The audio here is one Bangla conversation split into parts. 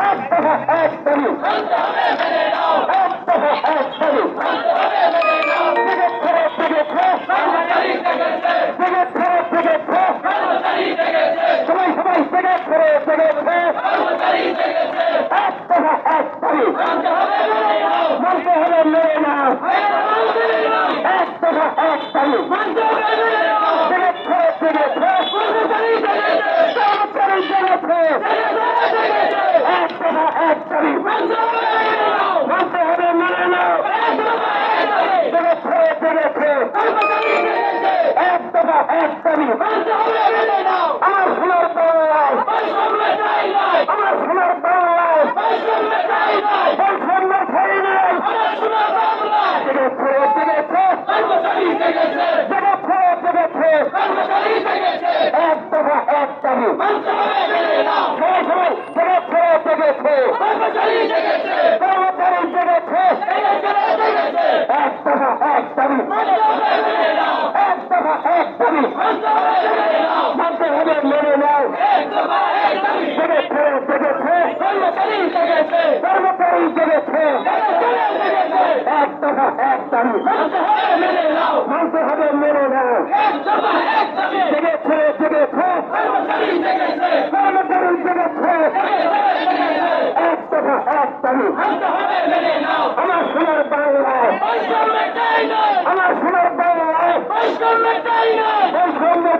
এক দফা এক দাবি এক দফা এক দাবি টিকিট ফেরত টিকিট টিকিট ফেরত টিকিট সবাই সবাই টিকিট ফেরত টিকিট এক দফা এক দাবি মানতে হবে মেরে নাও এক দফা এক দাবি টিকিট ফেরত টিকিট ফেরত কর্মচারী টিকিট ফেরত এক দফা এক দাবি মানতে হবে মেরে নাও টিকিট ফেরত এক দফা এক দাবি আমার সোনার বাংলায় আমার সোনার বাংলায় বৈষম্য খাই নাই এক দফা এক দাবি সবাই টিকিট ফেরত টিকিট কর্মচারী এক দফা এক দাবি এক দফা এক দাবি মানতে হবে মেনে নাও মেনে নাও টিকিট ফেরত টিকিট ফেরত কর্মচারী টিকিট ফেরত এক দফা এক দাবি আমার সোনার বাংলায় আমার সোনার বাংলায় বৈষম্য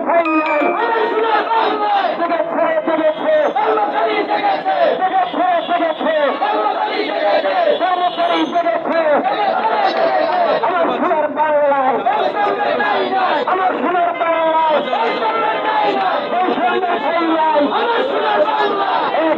খাই নাই টিকিট ফেরত টিকিট ফেরত কর্মচারী ফেরত আমার সোনার বাংলায় আমার সোনার বাংলায় বৈষম্য খাই নাই এক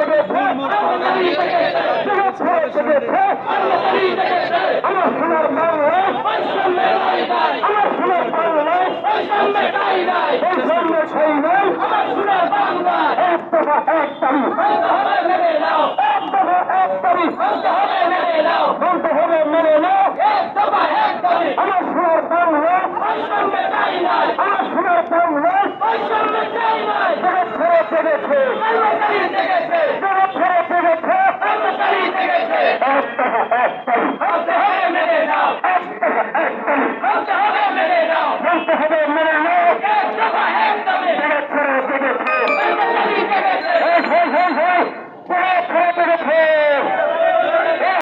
টিকিট ফেরত আমার সোনার বাংলায় আমার সোনার বাংলায় বৈষম্য খাই নাই। এক দফা এক দাবি এক দফা এক দাবি মানতে হবে মেনে নাও। আমার সোনার বাংলায় আমার সোনার ফেরত টিকিট ফেরত টিকিট